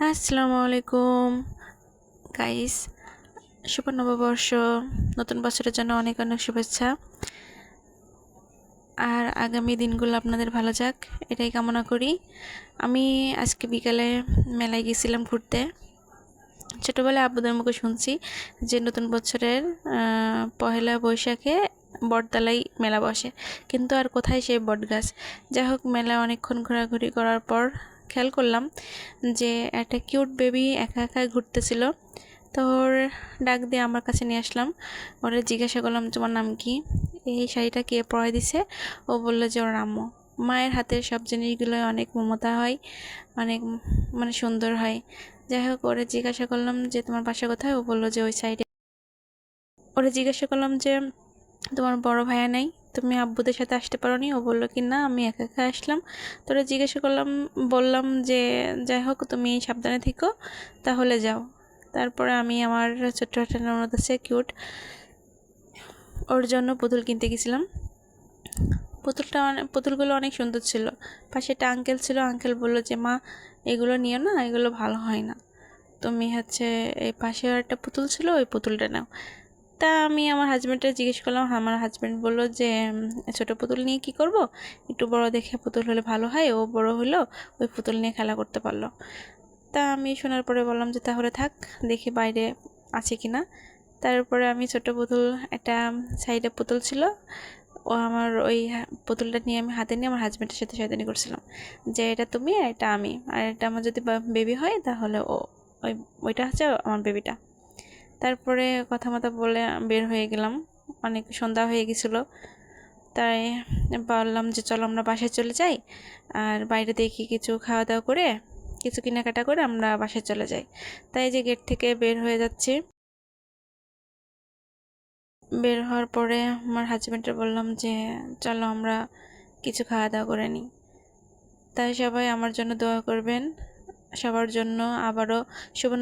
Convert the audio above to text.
আসসালামু আলাইকুম গাইস শুভ নববর্ষ নতুন বছরের জন্য অনেক অনেক শুভেচ্ছা। আর আগামী দিনগুলো আপনাদের ভালো যাক, এটাই কামনা করি। আমি আজকে বিকালে মেলায় গেছিলাম ঘুরতে। ছোটোবেলায় আব্বুদের মুখে শুনছি যে নতুন বছরের পহেলা বৈশাখে বটতলায় মেলা বসে। কিন্তু আর কোথায় সেই বটগাছ? যাই হোক মেলা অনেকক্ষণ ঘোরাঘুরি করার পর খেয়াল করলাম যে একটা কিউট বেবি একা একা ঘুরতেছিল। তো ওর ডাক দিয়ে আমার কাছে নিয়ে আসলাম। ওরে জিজ্ঞাসা করলাম, তোমার নাম কি? এই শাড়িটা কে পরাই দিছে? ও বলল যে ওর আম্মু। মায়ের হাতের সব জিনিসগুলোই অনেক মমতা হয়, অনেক মানে সুন্দর হয়। যাই হোক, ওরে জিজ্ঞাসা করলাম যে, তোমার বাসা কোথায়? ও বলল যে, ওই সাইডে। ওরে জিজ্ঞাসা করলাম যে, তোমার বড় ভাইয়া নেই? তুমি আব্বুদের সাথে আসতে পারো নি ও বলল, কি না, আমি একা একা আসলাম। তোরা জিজ্ঞাসা করলাম, বললাম যে, যাই হোক, তুমি সাবধানে থেকো, তাহলে যাও। তারপরে আমি আমার ছোট্ট একটা ননদ আছে, কিউট, ওর জন্য পুতুল কিনতে গেছিলাম। পুতুলটা অনেক পুতুলগুলো অনেক সুন্দর ছিল। পাশে একটা আঙ্কেল ছিল আঙ্কেল বলল যে, মা, এগুলো নিও না, এগুলো ভালো হয় না। তুমি হচ্ছে, এই পাশে একটা পুতুল ছিল, ওই পুতুলটা নাও। তা আমি আমার হাজব্যান্ডকে জিজ্ঞেস করলাম, আমার হাজব্যান্ড বলল যে ছোট পুতুল নিয়ে কি করব? একটু বড় দেখে পুতুল হলে ভালো হয়, ও বড় হলো, ওই পুতুল নিয়ে খেলা করতে পারল। তা আমি শোনার পরে বললাম যে, তাহলে থাক, দেখি বাইরে আছে কি না তারপরে আমি ছোট পুতুল, একটা সাইডে পুতুল ছিল, ও আমার ওই পুতুলটা নিয়ে আমি হাতে নিয়ে আমার হাজব্যান্ডের সাথে শয়তানি করছিলাম। যে, এটা তুমি আর এটা আমি, আর এটা আমার যদি বেবি হয়, তাহলে ও, ওই, ওইটা হচ্ছে আমার বেবিটা তারপরে কথা মতো বলে বের হয়ে গেলাম। অনেক সন্ধ্যা হয়ে গেছিল। তাই বললাম যে চলো আমরা বাসায় চলে যাই আর বাইরে দেখি কিছু খাওয়া দাওয়া করে, কিছু কেনাকাটা করে আমরা বাসায় চলে যাই। তাই যে গেট থেকে বের হয়ে যাচ্ছি। বের হওয়ার পরে আমার হাজব্যান্ডে বললাম যে চলো আমরা কিছু খাওয়া দাওয়া করে নিই। তাই সবাই আমার জন্য দোয়া করবেন। সবার জন্য আবারও শুভ